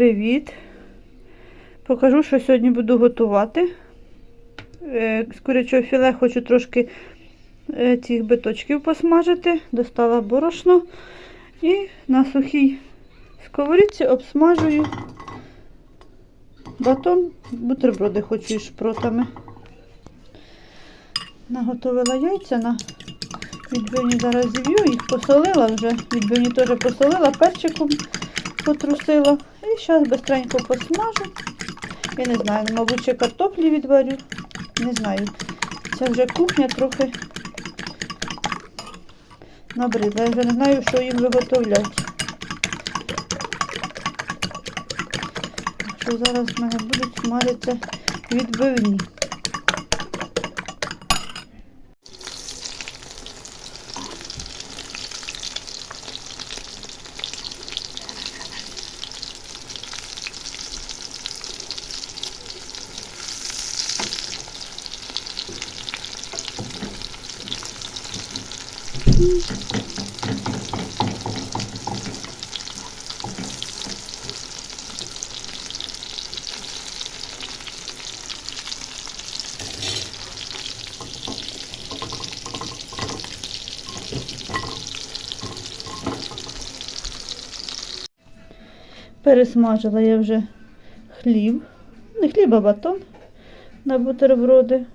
Привіт! Покажу, що сьогодні буду готувати. Е, З курячого філе хочу трошки е, цих биточків посмажити. Достала борошно і на сухій сковорідці обсмажую батон, бутерброди хочу із шпротами. Наготовила яйця на відбивні зараз зів'ю, їх посолила вже. Відбивні теж посолила, перчиком потрусила. І зараз швидко посмажу. Я не знаю, мабуть, ще картоплі відварю. Не знаю. Це вже кухня трохи набридла. Я вже не знаю, що їм виготовляти. Що зараз в мене будуть смажитися відбивні. Пересмажила я вже хліб. Не хліб, а батон на бутерброди.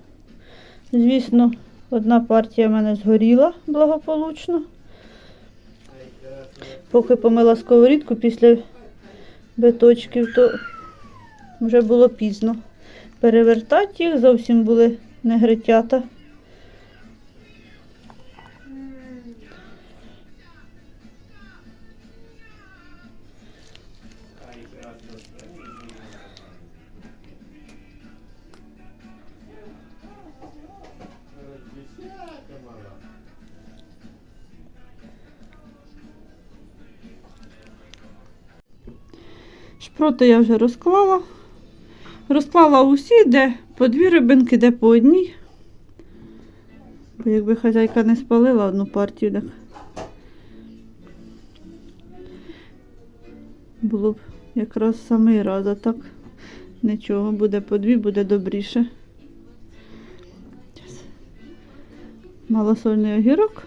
Звісно, одна партія в мене згоріла благополучно. Поки помила сковорідку після биточків, то вже було пізно. Перевертати їх зовсім були негритята. Шпроти я вже розклала. Розклала усі, де по дві рибинки, де по одній. Бо якби хазяйка не спалила одну партію, так було б якраз самий раз, а так нічого, буде по дві, буде добріше. Малосольний огірок.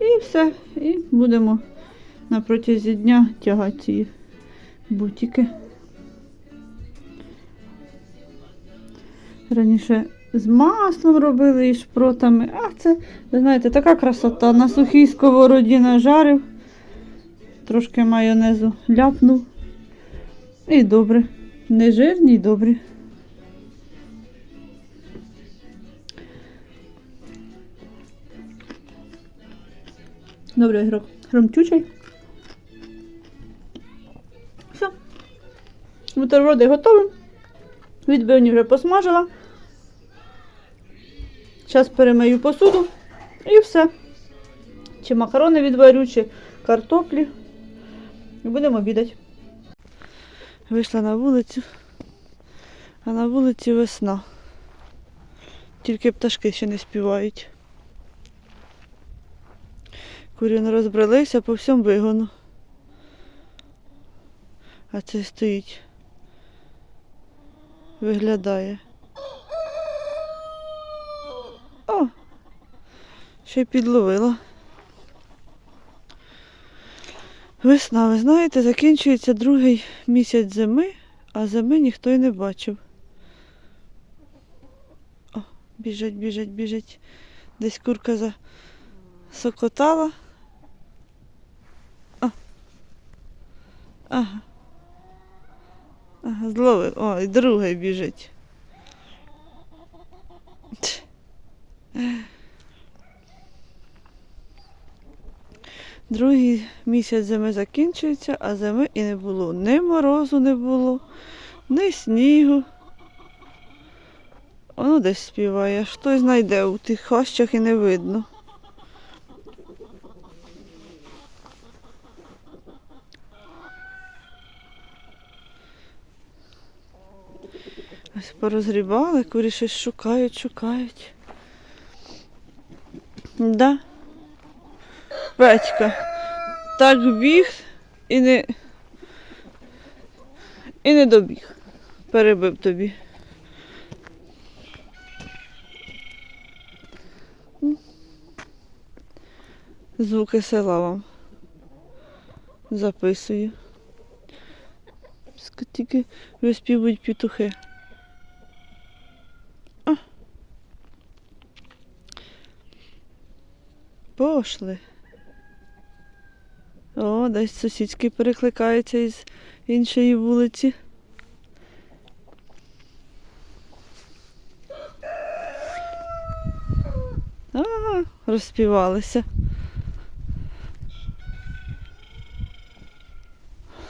І все. І будемо на протязі дня тягати ці бутики. Раніше з маслом робили і шпротами. А це, ви знаєте, така красота. На сухій сковороді нажарив, трошки майонезу ляпнув. І добре. Не жирні, і добрі. Добре, грок. Хромтючий. Бутерброди готові. Відбивні вже посмажила. Зараз перемию посуду і все. Чи макарони відварю, чи картоплі. І будемо обідати. Вийшла на вулицю, а на вулиці весна. Тільки пташки ще не співають. Курі не розбралися по всьому вигону. А це стоїть. Виглядає. О! Ще й підловила. Весна, ви знаєте, закінчується другий місяць зими, а зими ніхто й не бачив. О, біжать, біжать, біжать. Десь курка засокотала. О. Ага. Ага, зловив. О, і другий біжить. Другий місяць зими закінчується, а зими і не було. Ні морозу не було, ні снігу. Воно десь співає, хтось знайде у тих хащах і не видно. Ось порозгрібали, курі щось шукають, шукають. Да. Петька так біг і не І не добіг. Перебив тобі. Звуки села вам. Записую. Тільки виспівують петухи. Пошли. О, десь сусідський перекликається із іншої вулиці. А, розспівалися.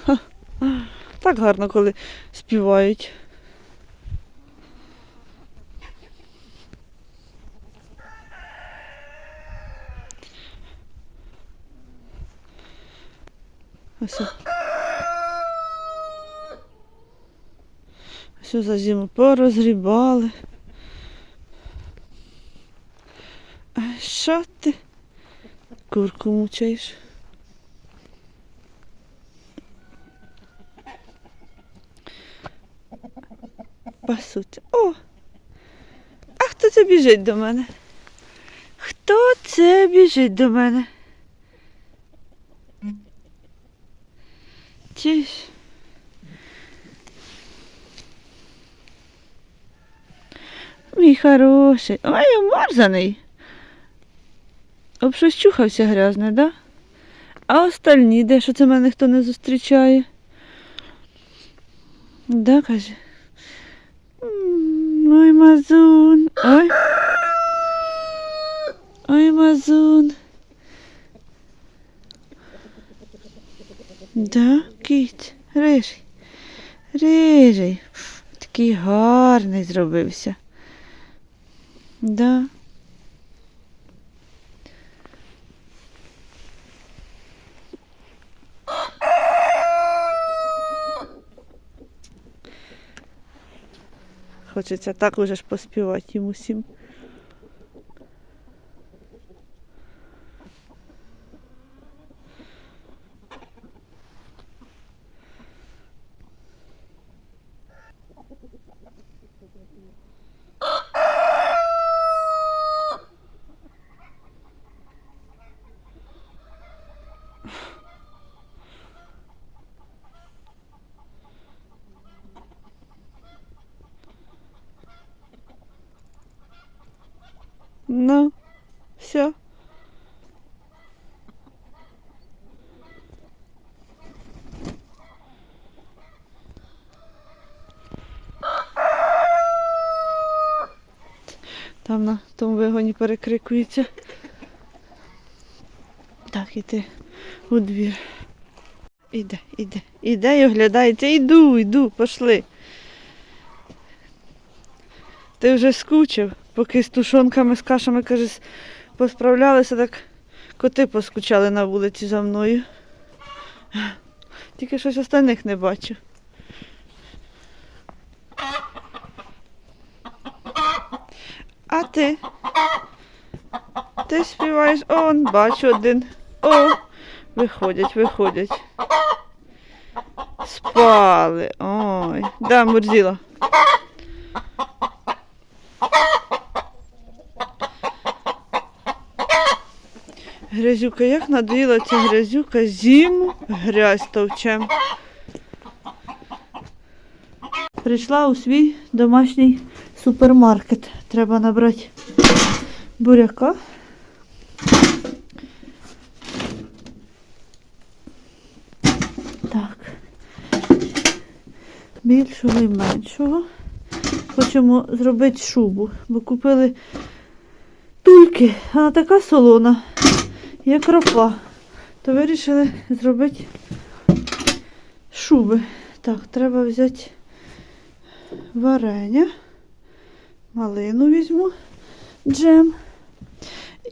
Ха. Так гарно, коли співають. Ось. о. Все за зиму порозгрібали. А що ти? Курку мучаєш? Пасуться. О! А хто це біжить до мене? Хто це біжить до мене? Чи? Мій хороший. Ой, обморзаний. Об щось чухався грязне, да? А остальні, де що це мене ніхто не зустрічає? Да, каже. Ой, мазун. Ой. Ой, мазун. Да, кіт, рижий. Рижий. Такий гарний зробився. Да. Хочеться так уже ж поспівати їм усім. Ну, все. Там на тому вигоні перекрикується. Так, іти у двір. Іде, іде, іде і оглядається. Іду, йду, пошли. Ти вже скучив, поки з тушонками, з кашами, каже, посправлялися, так коти поскучали на вулиці за мною. Тільки щось остальних не бачу. А ти? Ти співаєш? Он, бачу один. О, виходять, виходять. Спали. Ой. Да, Мурзіла. Грязюка, як надоїла ця грязюка, зиму грязь товчем. Прийшла у свій домашній супермаркет. Треба набрати буряка. Так. Більшого і меншого. Хочемо зробити шубу, бо купили тульки, вона така солона, як ропа. То вирішили зробити шуби. Так, треба взяти варення, малину візьму, джем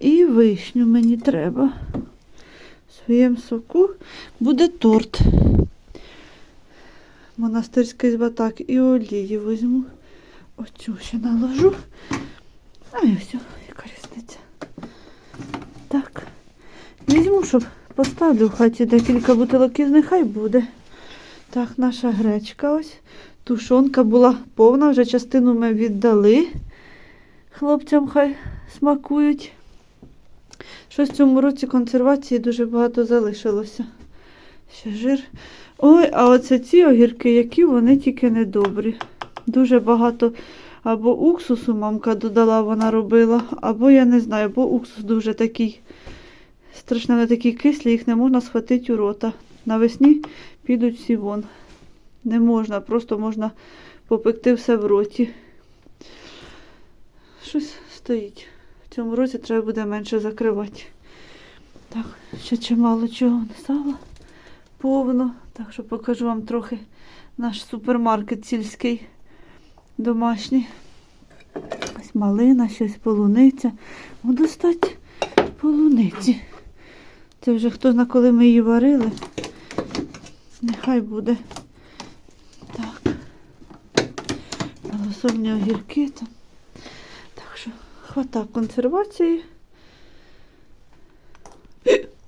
і вишню мені треба. В своєму соку буде торт. Монастирський збатак і олії візьму. Оцю ще наложу. А і все, яка різниця. Так. Візьму, щоб поставлю в хаті декілька бутилок із нехай буде. Так, наша гречка ось. Тушонка була повна, вже частину ми віддали. Хлопцям хай смакують. Щось в цьому році консервації дуже багато залишилося. Ще жир. Ой, а оце ці огірки, які вони тільки недобрі. Дуже багато або уксусу мамка додала, вона робила, або я не знаю, бо уксус дуже такий. Страшно, вони такі кислі, їх не можна схватити у рота. Навесні підуть всі вон. Не можна, просто можна попекти все в роті. Щось стоїть. В цьому році треба буде менше закривати. Так, ще чимало чого не сала. Повно. Так що покажу вам трохи наш супермаркет сільський домашній. Ось малина, щось полуниця. Буду стати полуниці. Це вже хто зна, коли ми її варили. Нехай буде. Так. Малосольні огірки там. Так що хвата консервації.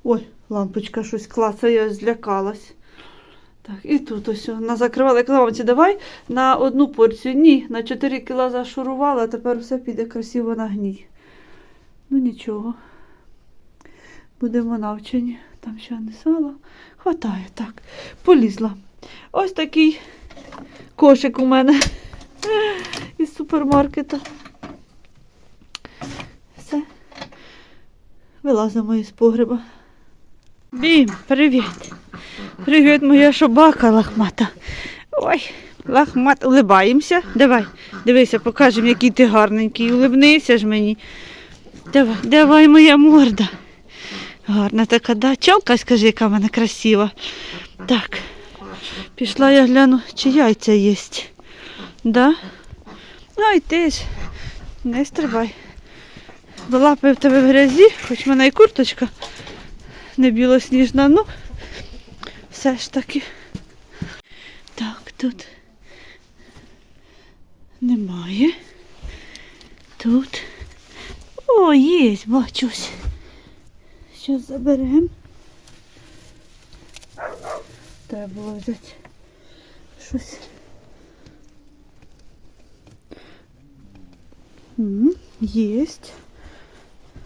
Ой, лампочка щось клацає, я злякалась. Так, і тут ось вона закривала. Я казала, «Мамці, давай на одну порцію. Ні, на 4 кіла зашурувала, а тепер все піде красиво на гній. Ну нічого. Будемо навчені. Там ще не сало. Хватає, так. Полізла. Ось такий кошик у мене із супермаркета. Все. Вилазимо із погреба. Бім, привіт. Привіт, моя собака лахмата. Ой, лахмат, улибаємося. Давай, дивися, покажемо, який ти гарненький. Улибнися ж мені. Давай, давай, моя морда. Гарна така, да? Чолка, скажи, яка в мене красива. Так. Пішла я гляну, чи яйця є. Да? Ай, ти ж. Не стрибай. Лапи в тебе в грязі, хоч в мене і курточка не білосніжна, ну все ж таки. Так, тут немає. Тут. О, є, бачусь. Зараз заберемо. Треба було взяти щось. Єсть.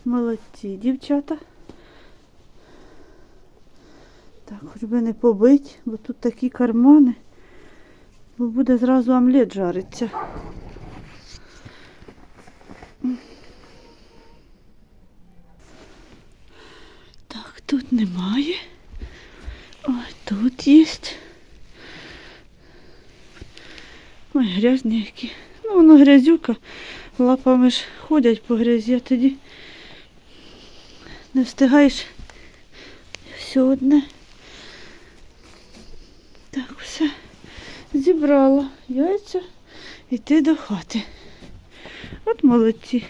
Молодці, дівчата. Так, хоч би не побить, бо тут такі кармани, бо буде зразу омлет жариться. Так, тут немає. Ой, тут є. Ой, грязні які. Ну, воно грязюка. Лапами ж ходять по грязі, а тоді не встигаєш все одне. Так, все. Зібрала яйця. Йти до хати. От молодці.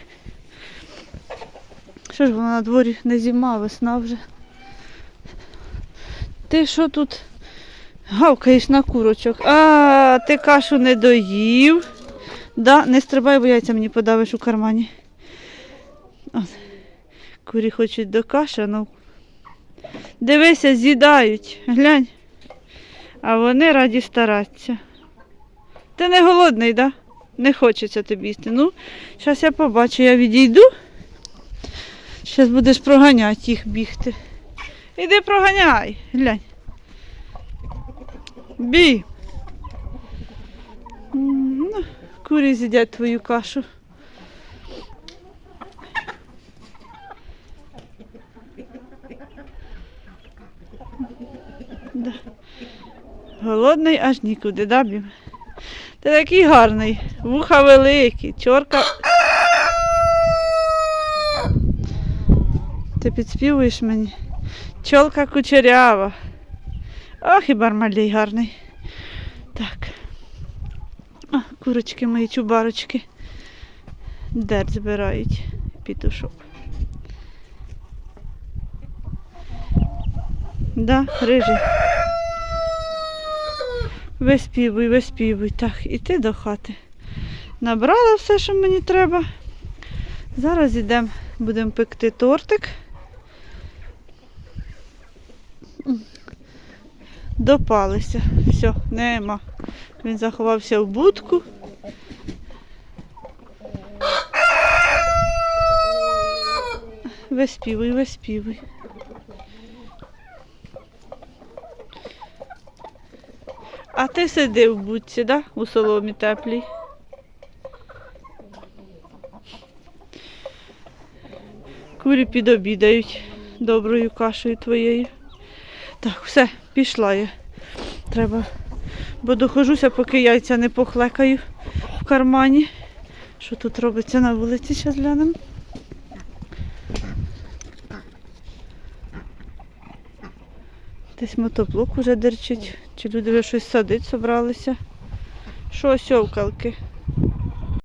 Що ж вона на дворі не зима, весна вже. Ти що тут гавкаєш на курочок? А, ти кашу не доїв. Да, не стрибай, бо яйця мені подавиш у кармані. От. Курі хочуть до каші, ну. Дивися, з'їдають. Глянь. А вони раді старатися. Ти не голодний, да? Не хочеться тобі їсти. Ну, зараз я побачу, я відійду. Зараз будеш проганяти їх бігти. Іди проганяй, глянь. Бій. Ну, курі з'їдять твою кашу. Да. Голодний аж нікуди, да, Бім? Ти такий гарний, вуха великі, чорка. Ти підспівуєш мені? Чолка кучерява. Ох, і бармалій гарний. Так. О, курочки мої чубарочки. Дер збирають пітушок. Да, рижий. Виспівуй, виспівуй. Так, іти до хати. Набрала все, що мені треба. Зараз йдемо, будемо пекти тортик. Допалися. Все, нема. Він заховався в будку. Виспівуй, виспівуй. А ти сиди в будці, да? У соломі теплій. Курі підобідають доброю кашею твоєю. Так, все, пішла я. Треба. Бо дохожуся, поки яйця не похлекаю в кармані. Що тут робиться на вулиці, зараз глянемо. Десь мотоблок уже дерчить. Чи люди вже щось садить собралися. Що, сьовкалки?